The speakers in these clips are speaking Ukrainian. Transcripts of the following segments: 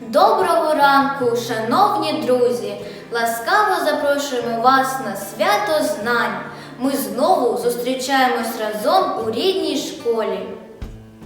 Доброго ранку, шановні друзі! Ласкаво запрошуємо вас на свято знань. Ми знову зустрічаємось разом у рідній школі.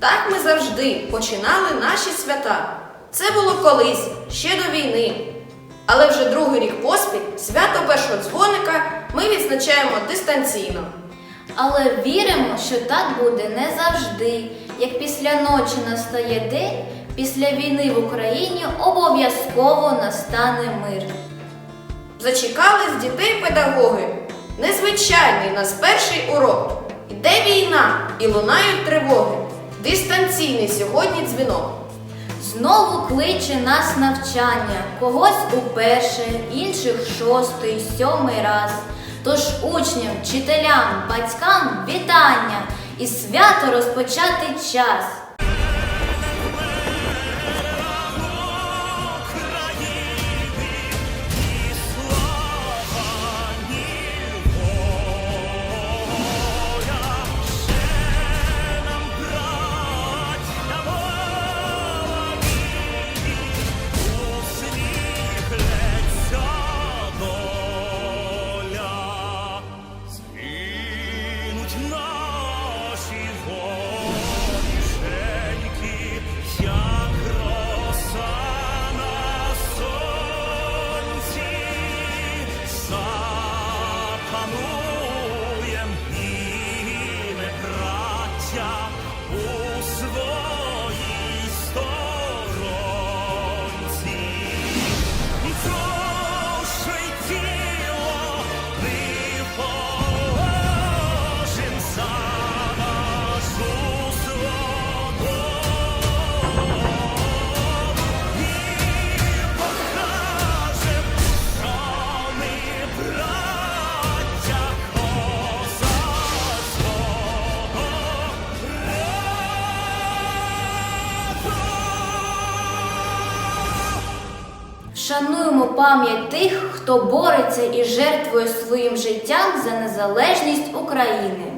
Так ми завжди починали наші свята. Це було колись, ще до війни. Але вже другий рік поспіль свято першого дзвоника ми відзначаємо дистанційно. Але віримо, що так буде не завжди. Як після ночі настає день, після війни в Україні обов'язково настане мир. Зачекали з дітей педагоги. Незвичайний нас перший урок. Іде війна і лунають тривоги. Дистанційний сьогодні дзвінок. Знову кличе нас навчання, когось уперше, інших шостий, сьомий раз. Тож учням, вчителям, батькам вітання і свято розпочати час. Пам'ять тих, хто бореться і жертвує своїм життям за незалежність України.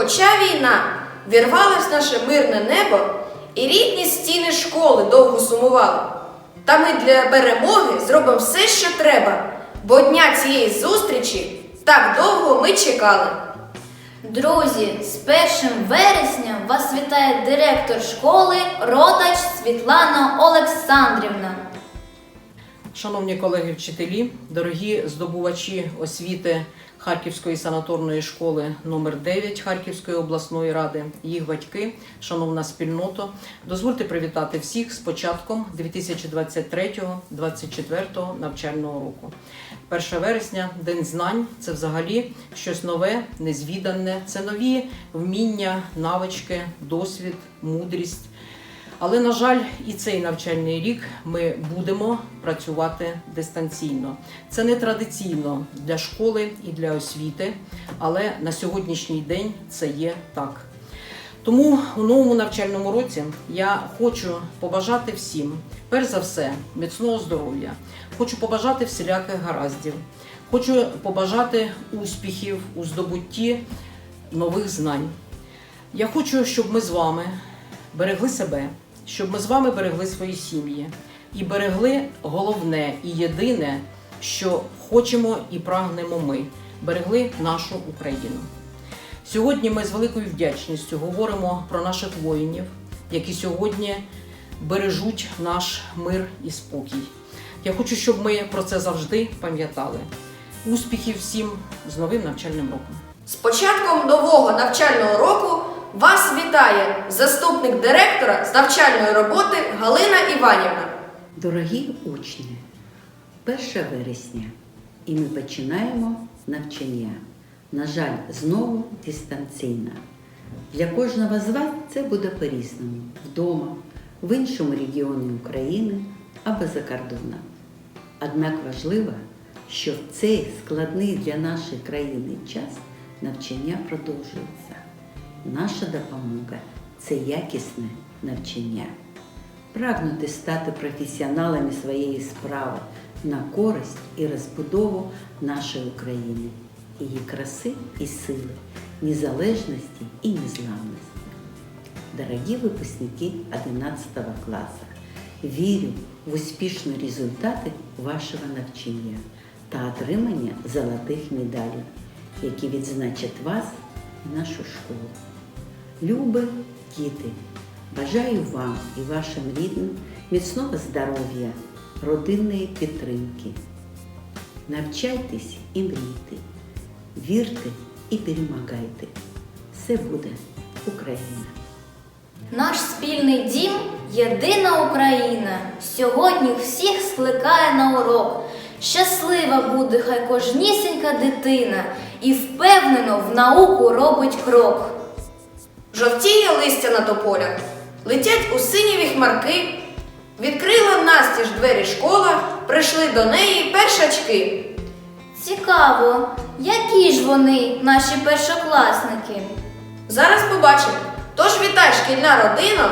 Хоча війна вірвалась в наше мирне небо, і рідні стіни школи довго сумували. Та ми для перемоги зробимо все, що треба, бо дня цієї зустрічі так довго ми чекали. Друзі, з 1 вересня вас вітає директор школи Ротач Світлана Олександрівна. Шановні колеги вчителі, дорогі здобувачі освіти Харківської санаторної школи номер 9 Харківської обласної ради, їх батьки, шановна спільнота, дозвольте привітати всіх з початком 2023-2024 навчального року. 1 вересня День знань це взагалі щось нове, незвідане, це нові вміння, навички, досвід, мудрість. Але, на жаль, і цей навчальний рік ми будемо працювати дистанційно. Це не традиційно для школи і для освіти, але на сьогоднішній день це є так. Тому у новому навчальному році я хочу побажати всім, перш за все, міцного здоров'я, хочу побажати всіляких гараздів, хочу побажати успіхів у здобутті нових знань. Я хочу, щоб ми з вами берегли себе, щоб ми з вами берегли свої сім'ї і берегли головне і єдине, що хочемо і прагнемо ми берегли нашу Україну. Сьогодні ми з великою вдячністю говоримо про наших воїнів, які сьогодні бережуть наш мир і спокій. Я хочу, щоб ми про це завжди пам'ятали. Успіхів всім з новим навчальним роком! З початком нового навчального року вас вітає заступник директора з навчальної роботи Галина Іванівна. Дорогі учні, 1 вересня, і ми починаємо навчання. На жаль, знову дистанційно. Для кожного з вас це буде по-різному вдома, в іншому регіоні України або за кордоном. Однак важливо, що в цей складний для нашої країни час навчання продовжується. Наша допомога це якісне навчання прагнути стати професіоналами своєї справи на користь і розбудову нашої України, її краси і сили, незалежності і незламності. Дорогі випускники 11 класу, вірю в успішні результати вашого навчання та отримання золотих медалей, які відзначать вас і нашу школу. Любі діти, бажаю вам і вашим рідним міцного здоров'я, родинної підтримки. Навчайтесь і мрійте, вірте і перемагайте. Все буде Україна! Наш спільний дім єдина Україна. Сьогодні всіх скликає на урок. Щаслива буде хай кожнісінька дитина і впевнено в науку робить крок. Жовтіє листя на тополях, летять у синіві хмарки. Відкрила настіж двері школа, прийшли до неї першачки. Цікаво, які ж вони, наші першокласники. Зараз побачимо. Тож вітай шкільна родина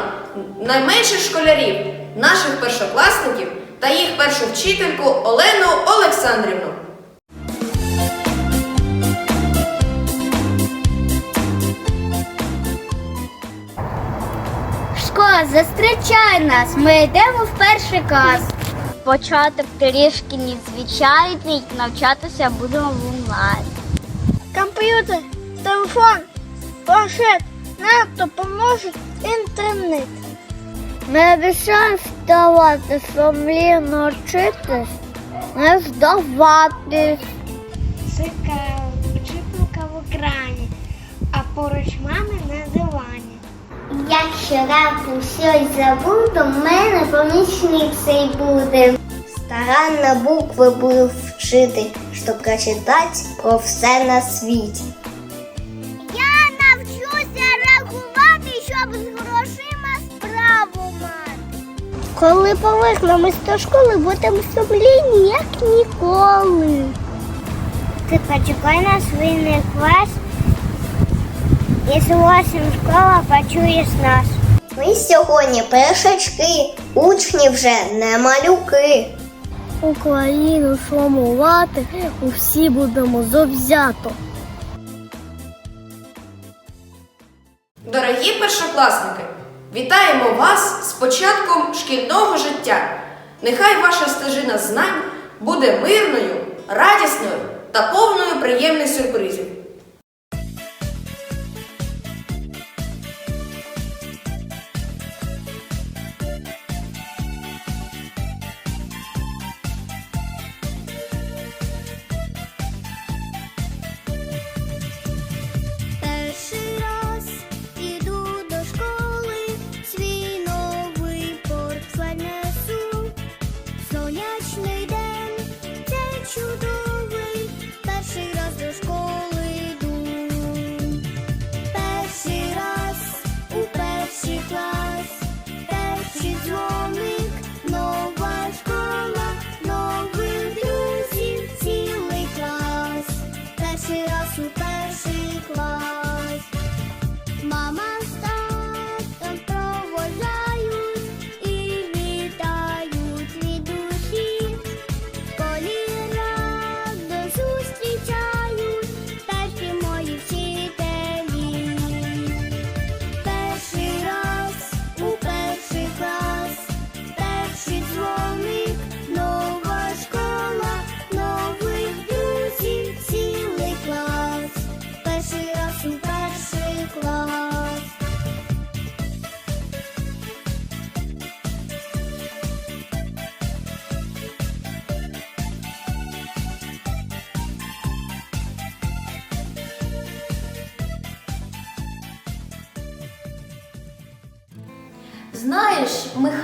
найменших школярів, наших першокласників та їх першу вчительку Олену Олександрівну. Школа, зустрічай нас, ми йдемо в перший клас. Початок трішки незвичайний, навчатися будемо в онлайн. Комп'ютер, телефон, планшет, нам допоможе інтернет. Ми обіцяємо вставати сумлінно вчитись, не здаватись. Цікаво, вчителька в екрані, а поруч мами на дивані. Якщо раптом щось забуду, в мене помічницею буде. Старанно букви буду вчити, щоб прочитати про все на світі. Я навчуся рахувати, щоб з грошима справу мати. Коли повернемось до школи, будемо сумлінні, як ніколи. Ти почекай на свій клас. Якщо восім школа почуєш нас. Ми сьогодні першачки, учні вже не малюки. Україну формувати усі будемо завзято. Дорогі першокласники, вітаємо вас з початком шкільного життя. Нехай ваша стежина знань буде мирною, радісною та повною приємних сюрпризів.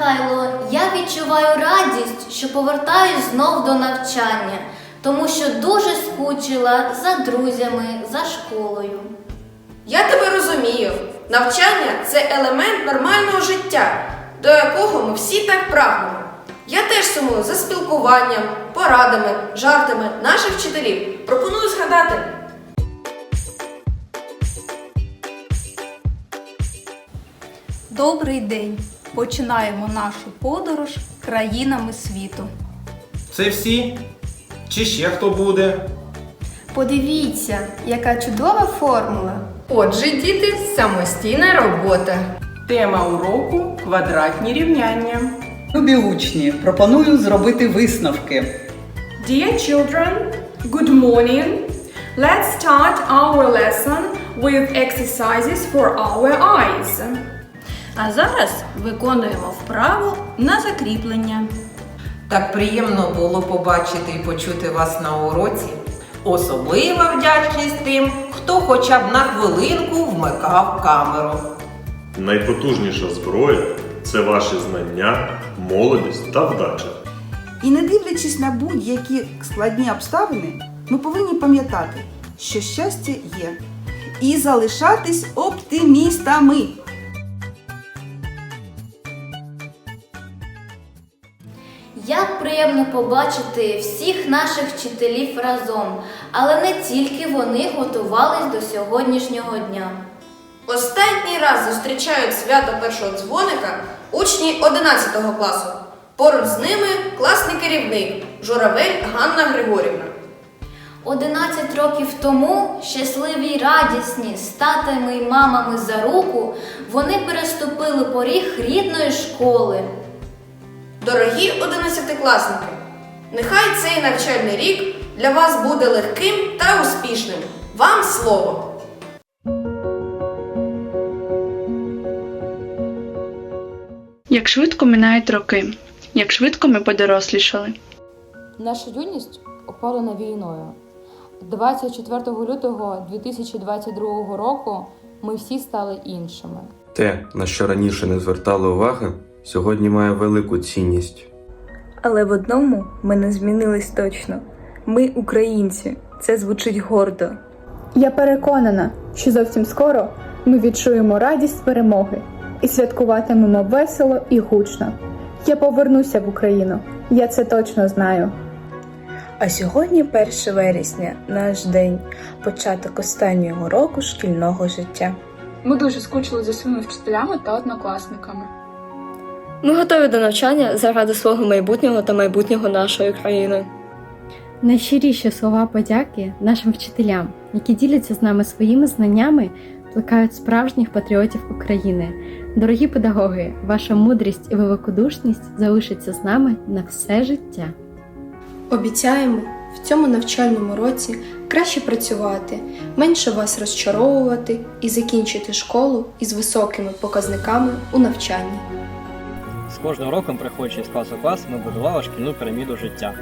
Михайло, я відчуваю радість, що повертаюсь знов до навчання, тому що дуже скучила за друзями, за школою. Я тебе розумію. Навчання це елемент нормального життя, до якого ми всі так прагнемо. Я теж сумую за спілкуванням, порадами, жартами наших вчителів. Пропоную згадати. Добрий день! Починаємо нашу подорож країнами світу. Це всі? Чи ще хто буде? Подивіться, яка чудова формула. Отже, діти, самостійна робота. Тема уроку квадратні рівняння. Любі учні, пропоную зробити висновки. Dear children, good morning. Let's start our lesson with exercises for our eyes. А зараз виконуємо вправу на закріплення. Так приємно було побачити і почути вас на уроці. Особлива вдячність тим, хто хоча б на хвилинку вмикав камеру. Найпотужніша зброя це ваші знання, молодість та вдача. І не дивлячись на будь-які складні обставини, ми повинні пам'ятати, що щастя є, і залишатись оптимістами. Як приємно побачити всіх наших вчителів разом, але не тільки вони готувались до сьогоднішнього дня. Останній раз зустрічають свято першого дзвоника учні 11 класу. Поруч з ними класний керівник Журавель Ганна Григорівна. 11 років тому, щасливі й радісні, з татами й мамами за руку, вони переступили поріг рідної школи. Дорогі одинадцятикласники, нехай цей навчальний рік для вас буде легким та успішним. Вам слово! Як швидко минають роки, як швидко ми подорослішали. Наша юність опалена війною. 24 лютого 2022 року ми всі стали іншими. Те, на що раніше не звертали уваги, сьогодні має велику цінність. Але в одному ми не змінились точно. Ми українці. Це звучить гордо. Я переконана, що зовсім скоро ми відчуємо радість перемоги і святкуватимемо весело і гучно. Я повернуся в Україну. Я це точно знаю. А сьогодні 1 вересня, наш день, початок останнього року шкільного життя. Ми дуже скучили за своїми вчителями та однокласниками. Ми готові до навчання заради свого майбутнього та майбутнього нашої країни. Найщиріші слова подяки нашим вчителям, які діляться з нами своїми знаннями, плекають справжніх патріотів України. Дорогі педагоги, ваша мудрість і великодушність залишаться з нами на все життя. Обіцяємо в цьому навчальному році краще працювати, менше вас розчаровувати і закінчити школу із високими показниками у навчанні. З кожним роком, приходячи з класу клас, ми будували шкільну піраміду життя.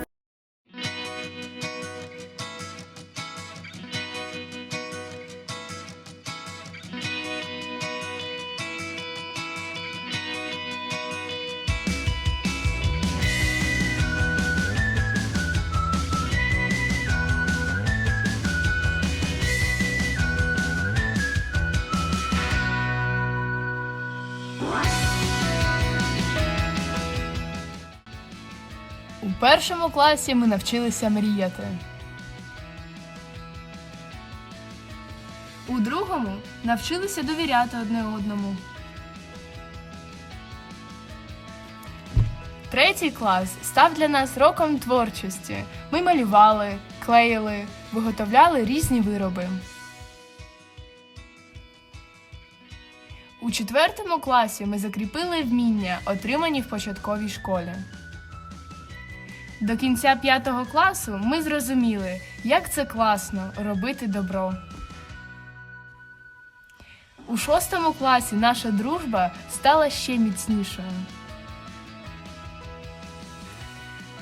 Першому класі ми навчилися мріяти. У другому навчилися довіряти одне одному. Третій клас став для нас роком творчості. Ми малювали, клеїли, виготовляли різні вироби. У четвертому класі ми закріпили вміння, отримані в початковій школі. До кінця п'ятого класу ми зрозуміли, як це класно робити добро. У шостому класі наша дружба стала ще міцнішою.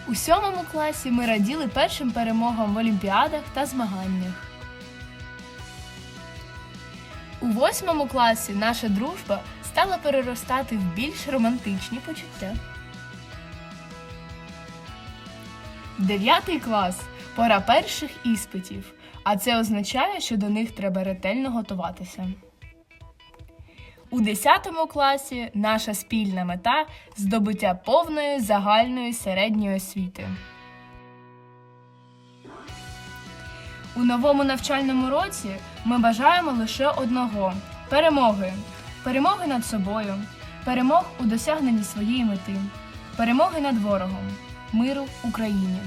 У сьомому класі ми раділи першим перемогам в олімпіадах та змаганнях. У восьмому класі наша дружба стала переростати в більш романтичні почуття. Дев'ятий клас пора перших іспитів, а це означає, що до них треба ретельно готуватися. У 10 класі наша спільна мета здобуття повної загальної середньої освіти. У новому навчальному році ми бажаємо лише одного перемоги. Перемоги над собою, перемог у досягненні своєї мети, перемоги над ворогом, миру Україні.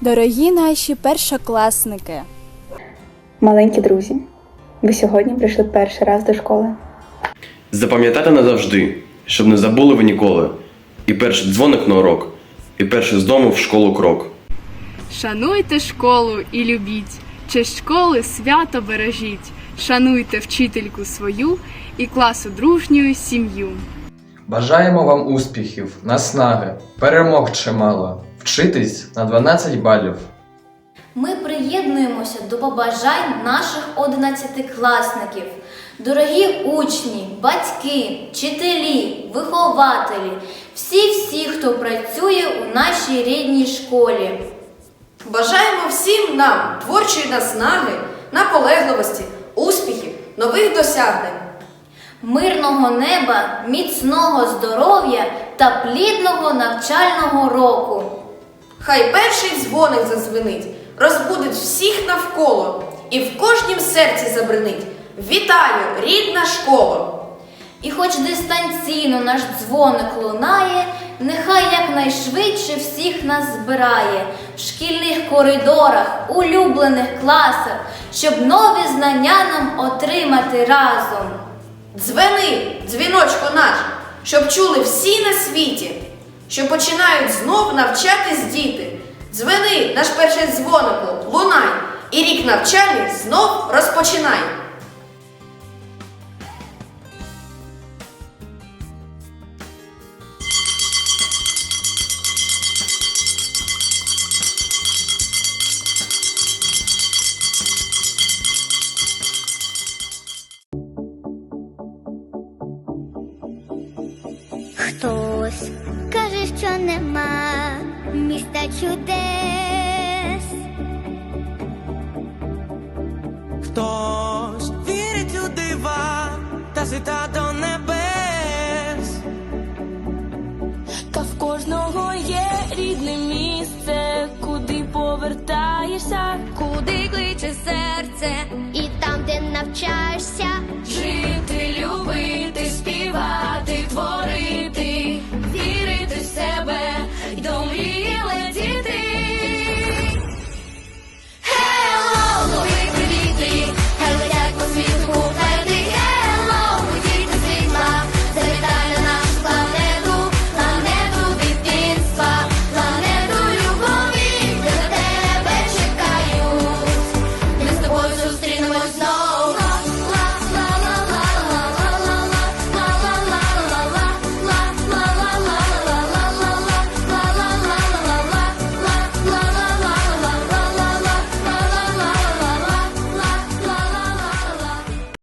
Дорогі наші першокласники, маленькі друзі, ви сьогодні прийшли перший раз до школи. Запам'ятайте назавжди, щоб не забули ви ніколи. І перший дзвоник на урок, і перший з дому в школу крок. Шануйте школу і любіть, честь школи свято бережіть, шануйте вчительку свою і класу дружню сім'ю. Бажаємо вам успіхів, наснаги, перемог чимало. Вчитись на 12 балів. Ми приєднуємося до побажань наших одинадцятикласників. Дорогі учні, батьки, вчителі, вихователі, всі-всі, хто працює у нашій рідній школі. Бажаємо всім нам творчої наснаги, наполегливості, успіхів, нових досягнень. Мирного неба, міцного здоров'я та плідного навчального року. Хай перший дзвоник зазвенить, розбудить всіх навколо і в кожнім серці забринить. Вітаю, рідна школа! І хоч дистанційно наш дзвоник лунає, нехай якнайшвидше всіх нас збирає в шкільних коридорах, улюблених класах, щоб нові знання нам отримати разом. Дзвени, дзвіночку наш, щоб чули всі на світі, що починають знов навчатись діти. Дзвени, наш перший дзвонику, лунай, і рік навчальний знов розпочинай. Хтось каже, що нема міста чудес. Хтось вірить у дива та світа до небес. Та в кожного є рідне місце, куди повертаєшся, Куди кличе серце, і там, де навчаєшся,